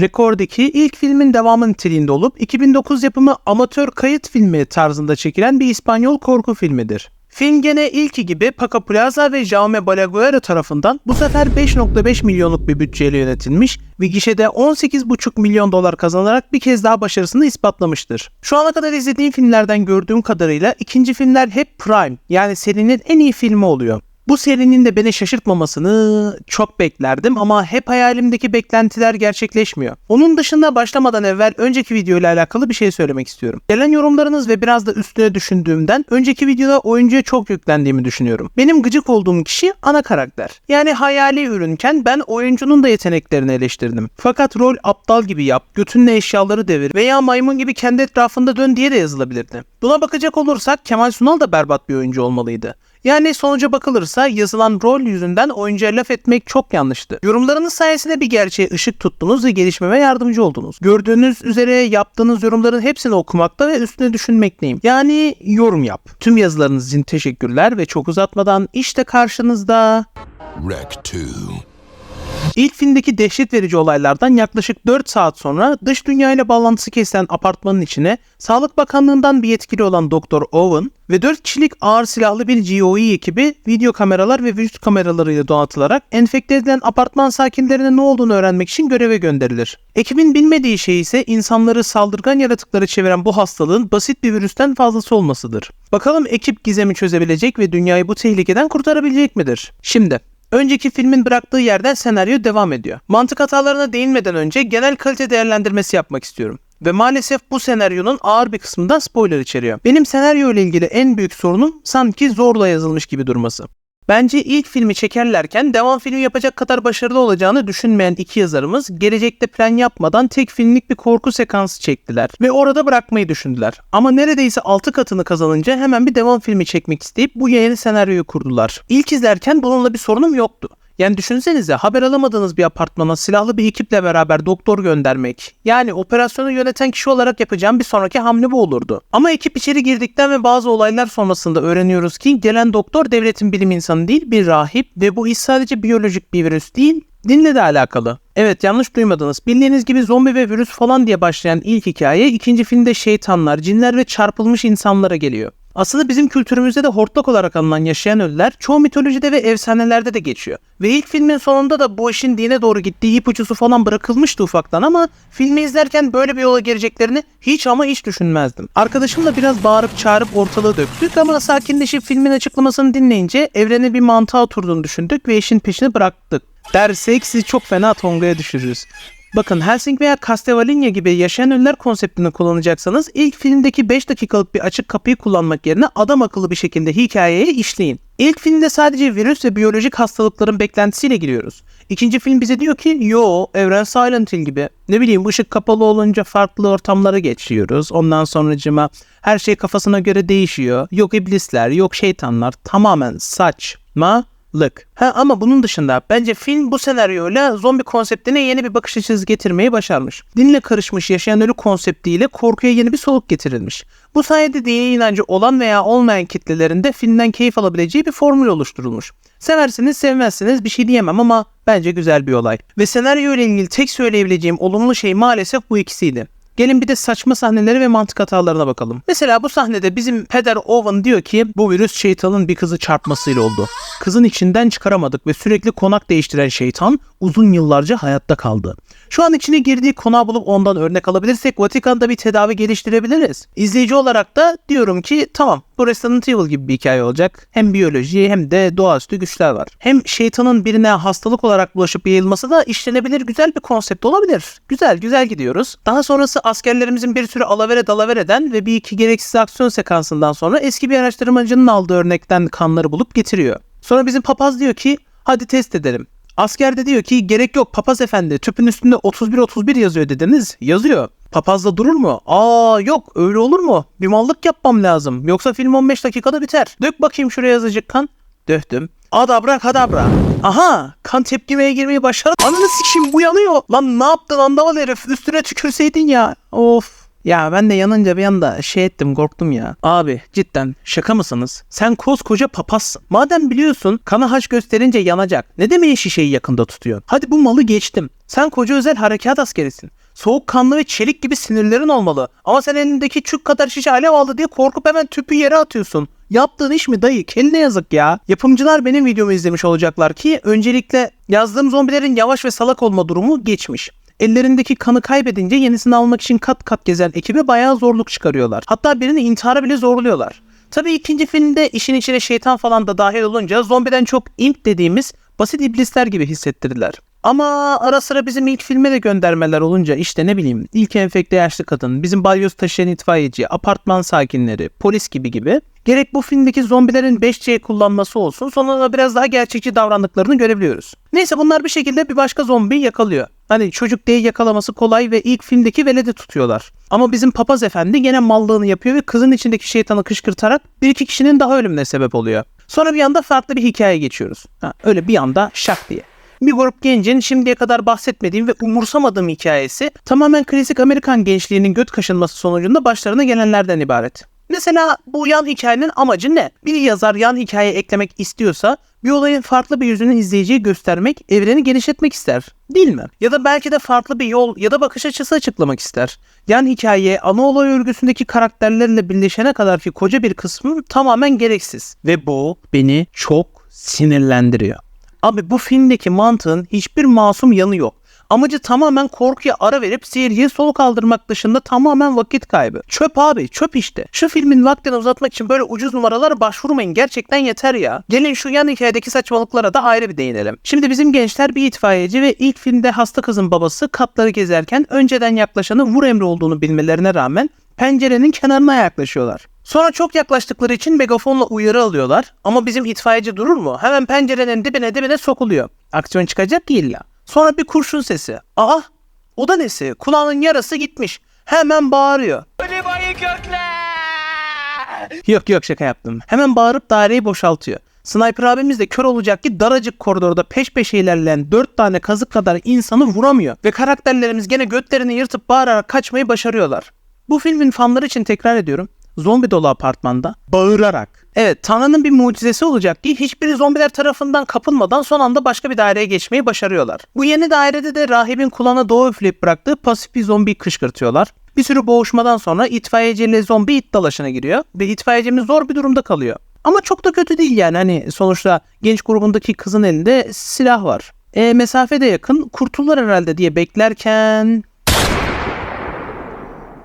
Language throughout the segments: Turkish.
Rekord'daki ilk filmin devamı niteliğinde olup 2009 yapımı amatör kayıt filmi tarzında çekilen bir İspanyol korku filmidir. Film gene ilki gibi Paco Plaza ve Jaume Balaguer tarafından bu sefer 5.5 milyonluk bir bütçeyle yönetilmiş ve gişede 18,5 milyon dolar kazanarak bir kez daha başarısını ispatlamıştır. Şu ana kadar izlediğim filmlerden gördüğüm kadarıyla ikinci filmler hep prime yani serinin en iyi filmi oluyor. Bu serinin de beni şaşırtmamasını çok beklerdim ama hep hayalimdeki beklentiler gerçekleşmiyor. Onun dışında başlamadan evvel önceki video ile alakalı bir şey söylemek istiyorum. Gelen yorumlarınız ve biraz da üstüne düşündüğümden önceki videoda oyuncuya çok yüklendiğimi düşünüyorum. Benim gıcık olduğum kişi ana karakter. Yani hayali ürünken ben oyuncunun da yeteneklerini eleştirdim. Fakat rol aptal gibi yap, götünle eşyaları devir veya maymun gibi kendi etrafında dön diye de yazılabilirdi. Buna bakacak olursak Kemal Sunal da berbat bir oyuncu olmalıydı. Yani sonuca bakılırsa yazılan rol yüzünden oyuncuya laf etmek çok yanlıştı. Yorumlarınız sayesinde bir gerçeğe ışık tuttunuz ve gelişmeme yardımcı oldunuz. Gördüğünüz üzere yaptığınız yorumların hepsini okumakta ve üstüne düşünmekteyim. Yani yorum yap. Tüm yazılarınız için teşekkürler ve çok uzatmadan işte karşınızda Rec 2. İlk filmdeki dehşet verici olaylardan yaklaşık 4 saat sonra dış dünya ile bağlantısı kesilen apartmanın içine Sağlık Bakanlığı'ndan bir yetkili olan Doktor Owen ve 4 kişilik ağır silahlı bir GOE ekibi video kameralar ve vücut kameralarıyla donatılarak enfekte edilen apartman sakinlerine ne olduğunu öğrenmek için göreve gönderilir. Ekibin bilmediği şey ise insanları saldırgan yaratıklara çeviren bu hastalığın basit bir virüsten fazlası olmasıdır. Bakalım ekip gizemi çözebilecek ve dünyayı bu tehlikeden kurtarabilecek midir? Şimdi Önceki filmin bıraktığı yerden senaryo devam ediyor. Mantık hatalarına değinmeden önce genel kalite değerlendirmesi yapmak istiyorum. Ve maalesef bu senaryonun ağır bir kısmında spoiler içeriyor. Benim senaryo ile ilgili en büyük sorunum sanki zorla yazılmış gibi durması. Bence ilk filmi çekerlerken devam filmi yapacak kadar başarılı olacağını düşünmeyen iki yazarımız gelecekte plan yapmadan tek filmlik bir korku sekansı çektiler ve orada bırakmayı düşündüler. Ama neredeyse 6 katını kazanınca hemen bir devam filmi çekmek isteyip bu yeni senaryoyu kurdular. İlk izlerken bununla bir sorunum yoktu. Yani düşünsenize haber alamadığınız bir apartmana silahlı bir ekiple beraber doktor göndermek. Yani operasyonu yöneten kişi olarak yapacağım bir sonraki hamle bu olurdu. Ama ekip içeri girdikten ve bazı olaylar sonrasında öğreniyoruz ki gelen doktor devletin bilim insanı değil bir rahip ve bu iş sadece biyolojik bir virüs değil dinle de alakalı. Evet yanlış duymadınız. Bildiğiniz gibi zombi ve virüs falan diye başlayan ilk hikaye ikinci filmde şeytanlar, cinler ve çarpılmış insanlara geliyor. Aslında bizim kültürümüzde de hortlak olarak anılan yaşayan ölüler çoğu mitolojide ve efsanelerde de geçiyor. Ve ilk filmin sonunda da bu işin dine doğru gittiği ipucusu falan bırakılmıştı ufaktan ama filmi izlerken böyle bir yola gireceklerini hiç ama hiç düşünmezdim. Arkadaşımla biraz bağırıp çağırıp ortalığı döktük ama sakinleşip filmin açıklamasını dinleyince evrene bir mantığa oturduğunu düşündük ve işin peşini bıraktık. Dersek sizi çok fena tongaya düşürürüz. Bakın Helsing veya Castlevania gibi yaşayan ölüler konseptini kullanacaksanız ilk filmdeki 5 dakikalık bir açık kapıyı kullanmak yerine adam akıllı bir şekilde hikayeye işleyin. İlk filmde sadece virüs ve biyolojik hastalıkların beklentisiyle giriyoruz. İkinci film bize diyor ki yo evren Silent Hill gibi. Ne bileyim ışık kapalı olunca farklı ortamlara geçiyoruz. Ondan sonracıma her şey kafasına göre değişiyor. Yok iblisler yok şeytanlar tamamen saçma lık. Ha ama bunun dışında bence film bu senaryoyla zombi konseptine yeni bir bakış açısı getirmeyi başarmış. Dinle karışmış yaşayan ölü konseptiyle korkuya yeni bir soluk getirilmiş. Bu sayede dini inancı olan veya olmayan kitlelerinde filmden keyif alabileceği bir formül oluşturulmuş. Seversiniz sevmezsiniz bir şey diyemem ama bence güzel bir olay. Ve senaryo ile ilgili tek söyleyebileceğim olumlu şey maalesef bu ikisiydi. Gelin bir de saçma sahneleri ve mantık hatalarına bakalım. Mesela bu sahnede bizim peder Owen diyor ki bu virüs şeytanın bir kızı çarpmasıyla oldu. Kızın içinden çıkaramadık ve sürekli konak değiştiren şeytan uzun yıllarca hayatta kaldı. Şu an içine girdiği konağı bulup ondan örnek alabilirsek Vatikan'da bir tedavi geliştirebiliriz. İzleyici olarak da diyorum ki tamam bu Resident Evil gibi bir hikaye olacak. Hem biyoloji hem de doğaüstü güçler var. Hem şeytanın birine hastalık olarak bulaşıp yayılması da işlenebilir güzel bir konsept olabilir. Güzel güzel gidiyoruz. Daha sonrası askerlerimizin bir sürü alavere dalavereden ve bir iki gereksiz aksiyon sekansından sonra eski bir araştırmacının aldığı örnekten kanları bulup getiriyor. Sonra bizim papaz diyor ki hadi test edelim. Asker de diyor ki gerek yok papaz efendi tüpün üstünde 31-31 yazıyor dediniz. Yazıyor. Papazda durur mu? Aa yok öyle olur mu? Bir mallık yapmam lazım. Yoksa film 15 dakikada biter. Dök bakayım şuraya yazacak kan. Döktüm. Adabra kadabra. Aha kan tepkimeye girmeyi başardı. Ananı sikeyim uyanıyor. Lan ne yaptın anlamadı herif. Üstüne tükürseydin ya. Of. Ya ben de yanınca bir anda şey ettim korktum ya. Abi cidden şaka mısınız? Sen koskoca papazsın. Madem biliyorsun kana haç gösterince yanacak. Ne demeye şişeyi yakında tutuyor? Hadi bu malı geçtim. Sen koca özel harekat askerisin. Soğukkanlı ve çelik gibi sinirlerin olmalı. Ama sen elindeki çük kadar şişe alev aldı diye korkup hemen tüpü yere atıyorsun. Yaptığın iş mi dayı? Keline yazık ya. Yapımcılar benim videomu izlemiş olacaklar ki öncelikle yazdığım zombilerin yavaş ve salak olma durumu geçmiş. Ellerindeki kanı kaybedince yenisini almak için kat kat gezen ekibe bayağı zorluk çıkarıyorlar. Hatta birini intihara bile zorluyorlar. Tabii ikinci filmde işin içine şeytan falan da dahil olunca zombiden çok imp dediğimiz basit iblisler gibi hissettirdiler. Ama ara sıra bizim ilk filme de göndermeler olunca işte ne bileyim ilk enfekte yaşlı kadın, bizim balyoz taşıyan itfaiyeci, apartman sakinleri, polis gibi gibi. Gerek bu filmdeki zombilerin 5C kullanması olsun sonra da biraz daha gerçekçi davrandıklarını görebiliyoruz. Neyse bunlar bir şekilde bir başka zombiyi yakalıyor. Hani çocuk diye yakalaması kolay ve ilk filmdeki veledi tutuyorlar. Ama bizim papaz efendi gene mallığını yapıyor ve kızın içindeki şeytanı kışkırtarak bir iki kişinin daha ölümüne sebep oluyor. Sonra bir anda farklı bir hikaye geçiyoruz. Ha, öyle bir anda şak diye. Bir grup gencin şimdiye kadar bahsetmediğim ve umursamadığım hikayesi tamamen klasik Amerikan gençliğinin göt kaşınması sonucunda başlarına gelenlerden ibaret. Mesela bu yan hikayenin amacı ne? Bir yazar yan hikaye eklemek istiyorsa bir olayın farklı bir yüzünü izleyiciye göstermek, evreni genişletmek ister. Değil mi? Ya da belki de farklı bir yol ya da bakış açısı açıklamak ister. Yan hikaye ana olay örgüsündeki karakterlerle birleşene kadar ki koca bir kısmı tamamen gereksiz. Ve bu beni çok sinirlendiriyor. Abi bu filmdeki mantığın hiçbir masum yanı yok. Amacı tamamen korkuya ara verip seyirciye soluk aldırmak dışında tamamen vakit kaybı. Çöp abi çöp işte. Şu filmin vaktini uzatmak için böyle ucuz numaralara başvurmayın gerçekten yeter ya. Gelin şu yan hikayedeki saçmalıklara da ayrı bir değinelim. Şimdi bizim gençler bir itfaiyeci ve ilk filmde hasta kızın babası katları gezerken önceden yaklaşanı vur emri olduğunu bilmelerine rağmen pencerenin kenarına yaklaşıyorlar. Sonra çok yaklaştıkları için megafonla uyarı alıyorlar. Ama bizim itfaiyeci durur mu? Hemen pencerenin dibine dibine sokuluyor. Aksiyon çıkacak ki illa. Sonra bir kurşun sesi. Aa o da nesi? Kulağının yarası gitmiş. Hemen bağırıyor. Yok yok şaka yaptım. Hemen bağırıp daireyi boşaltıyor. Sniper abimiz de kör olacak ki daracık koridorda peş peşe ilerleyen 4 tane kazık kadar insanı vuramıyor. Ve karakterlerimiz gene götlerini yırtıp bağırarak kaçmayı başarıyorlar. Bu filmin fanları için tekrar ediyorum. Zombi dolu apartmanda bağırarak. Evet Tanrı'nın bir mucizesi olacak ki hiçbiri zombiler tarafından kapılmadan son anda başka bir daireye geçmeyi başarıyorlar. Bu yeni dairede de rahibin kulağına doğu üfleyip bıraktığı pasif bir zombi kışkırtıyorlar. Bir sürü boğuşmadan sonra itfaiyeciyle zombi it dalaşına giriyor ve itfaiyecimiz zor bir durumda kalıyor. Ama çok da kötü değil yani hani sonuçta genç grubundaki kızın elinde silah var. E mesafe de yakın kurtulur herhalde diye beklerken...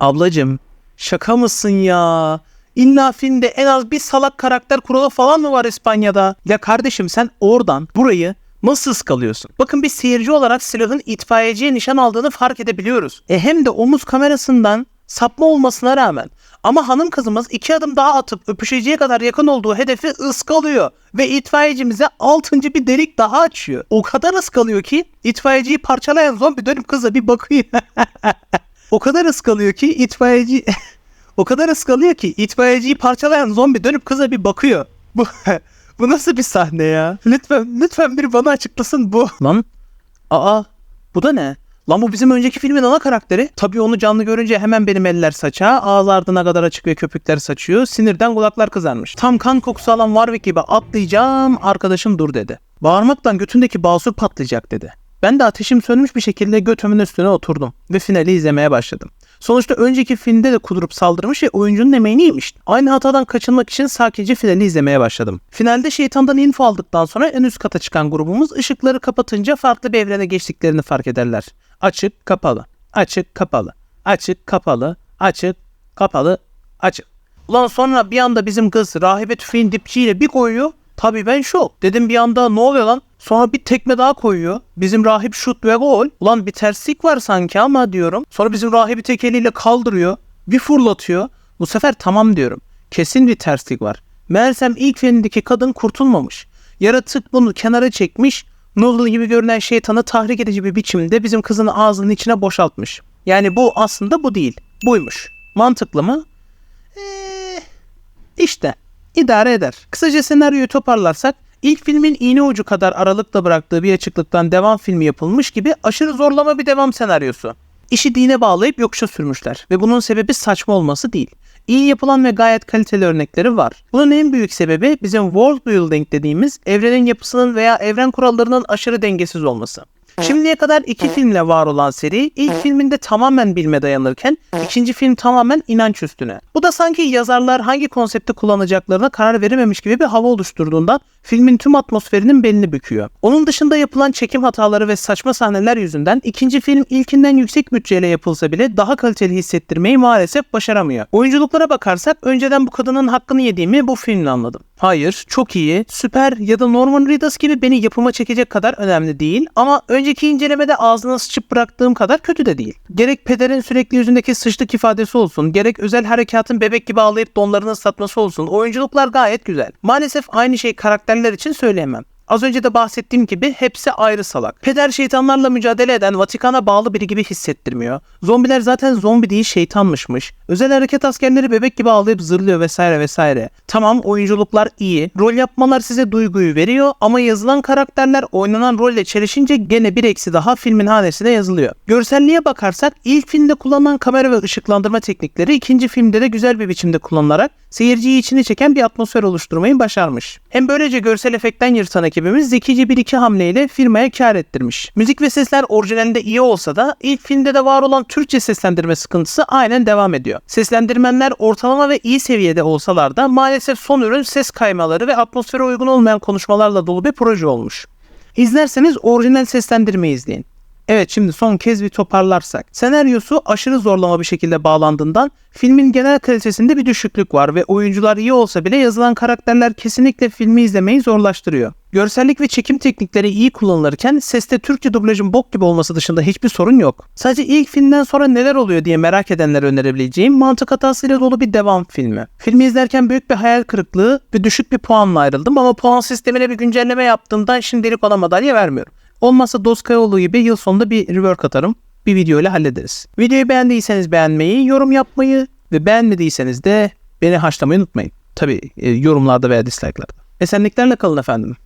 Ablacım şaka mısın ya? İlla filmde en az bir salak karakter kuralı falan mı var İspanya'da? Ya kardeşim sen oradan burayı nasıl ıskalıyorsun? Bakın bir seyirci olarak silahın itfaiyeciye nişan aldığını fark edebiliyoruz. E hem de omuz kamerasından sapma olmasına rağmen. Ama hanım kızımız iki adım daha atıp öpüşeceği kadar yakın olduğu hedefi ıskalıyor. Ve itfaiyecimize altıncı bir delik daha açıyor. O kadar ıskalıyor ki itfaiyeciyi parçalayan zombi dönüp kıza bir bakıyor. o kadar ıskalıyor ki itfaiyeci... o kadar ıskalıyor ki itfaiyeciyi parçalayan zombi dönüp kıza bir bakıyor. Bu bu nasıl bir sahne ya? Lütfen lütfen biri bana açıklasın bu. Lan aa bu da ne? Lan bu bizim önceki filmin ana karakteri. Tabii onu canlı görünce hemen benim eller saça, ağız ardına kadar açık ve köpükler saçıyor. Sinirden kulaklar kızarmış. Tam kan kokusu alan Warwick gibi atlayacağım, arkadaşım dur dedi. Bağırmaktan götündeki basur patlayacak dedi. Ben de ateşim sönmüş bir şekilde götümün üstüne oturdum ve finali izlemeye başladım. Sonuçta önceki filmde de kudurup saldırmış ve oyuncunun emeğini yemiş. Aynı hatadan kaçınmak için sakince finali izlemeye başladım. Finalde şeytandan info aldıktan sonra en üst kata çıkan grubumuz ışıkları kapatınca farklı bir evrene geçtiklerini fark ederler. Açık, kapalı, açık, kapalı, açık, kapalı, açık, kapalı, açık. Ulan sonra bir anda bizim kız rahibe tüfeğin dipçiyle bir koyuyor. Tabii ben şok. Dedim bir anda ne oluyor lan? Sonra bir tekme daha koyuyor. Bizim rahip şut ve gol. Ulan bir terslik var sanki ama diyorum. Sonra bizim rahibi tek eliyle kaldırıyor. Bir fırlatıyor. Bu sefer tamam diyorum. Kesin bir terslik var. Meğersem ilk filmdeki kadın kurtulmamış. Yaratık bunu kenara çekmiş. Noodle gibi görünen şeytanı tahrik edici bir biçimde bizim kızın ağzının içine boşaltmış. Yani bu aslında bu değil. Buymuş. Mantıklı mı? Eee, işte idare eder. Kısaca senaryoyu toparlarsak ilk filmin iğne ucu kadar aralıkla bıraktığı bir açıklıktan devam filmi yapılmış gibi aşırı zorlama bir devam senaryosu. işi dine bağlayıp yokuşa sürmüşler ve bunun sebebi saçma olması değil. İyi yapılan ve gayet kaliteli örnekleri var. Bunun en büyük sebebi bizim world building dediğimiz evrenin yapısının veya evren kurallarının aşırı dengesiz olması. Şimdiye kadar iki filmle var olan seri ilk filminde tamamen bilme dayanırken ikinci film tamamen inanç üstüne. Bu da sanki yazarlar hangi konsepti kullanacaklarına karar verememiş gibi bir hava oluşturduğundan filmin tüm atmosferinin belini büküyor. Onun dışında yapılan çekim hataları ve saçma sahneler yüzünden ikinci film ilkinden yüksek bütçeyle yapılsa bile daha kaliteli hissettirmeyi maalesef başaramıyor. Oyunculuklara bakarsak önceden bu kadının hakkını yediğimi bu filmle anladım. Hayır, çok iyi, süper ya da Norman Reedus gibi beni yapıma çekecek kadar önemli değil ama önceki incelemede ağzına sıçıp bıraktığım kadar kötü de değil. Gerek pederin sürekli yüzündeki sıçtık ifadesi olsun, gerek özel harekatın bebek gibi ağlayıp donlarını ıslatması olsun, oyunculuklar gayet güzel. Maalesef aynı şey karakterler için söyleyemem. Az önce de bahsettiğim gibi hepsi ayrı salak. Peder şeytanlarla mücadele eden Vatikan'a bağlı biri gibi hissettirmiyor. Zombiler zaten zombi değil şeytanmışmış. Özel hareket askerleri bebek gibi ağlayıp zırlıyor vesaire vesaire. Tamam oyunculuklar iyi. Rol yapmalar size duyguyu veriyor ama yazılan karakterler oynanan rolle çelişince gene bir eksi daha filmin hanesine yazılıyor. Görselliğe bakarsak ilk filmde kullanılan kamera ve ışıklandırma teknikleri ikinci filmde de güzel bir biçimde kullanılarak seyirciyi içine çeken bir atmosfer oluşturmayı başarmış. Hem böylece görsel efektten yırtan ekibimiz zekice bir iki hamleyle firmaya kar ettirmiş. Müzik ve sesler orijinalinde iyi olsa da ilk filmde de var olan Türkçe seslendirme sıkıntısı aynen devam ediyor. Seslendirmenler ortalama ve iyi seviyede olsalar da maalesef son ürün ses kaymaları ve atmosfere uygun olmayan konuşmalarla dolu bir proje olmuş. İzlerseniz orijinal seslendirmeyi izleyin. Evet şimdi son kez bir toparlarsak. Senaryosu aşırı zorlama bir şekilde bağlandığından filmin genel kalitesinde bir düşüklük var ve oyuncular iyi olsa bile yazılan karakterler kesinlikle filmi izlemeyi zorlaştırıyor. Görsellik ve çekim teknikleri iyi kullanılırken seste Türkçe dublajın bok gibi olması dışında hiçbir sorun yok. Sadece ilk filmden sonra neler oluyor diye merak edenlere önerebileceğim mantık hatasıyla dolu bir devam filmi. Filmi izlerken büyük bir hayal kırıklığı ve düşük bir puanla ayrıldım ama puan sistemine bir güncelleme yaptığımdan şimdilik ona madalya vermiyorum. Olmazsa Doskayoğlu gibi yıl sonunda bir rework atarım. Bir video ile hallederiz. Videoyu beğendiyseniz beğenmeyi, yorum yapmayı ve beğenmediyseniz de beni haşlamayı unutmayın. Tabi yorumlarda veya dislike'larda. Esenliklerle kalın efendim.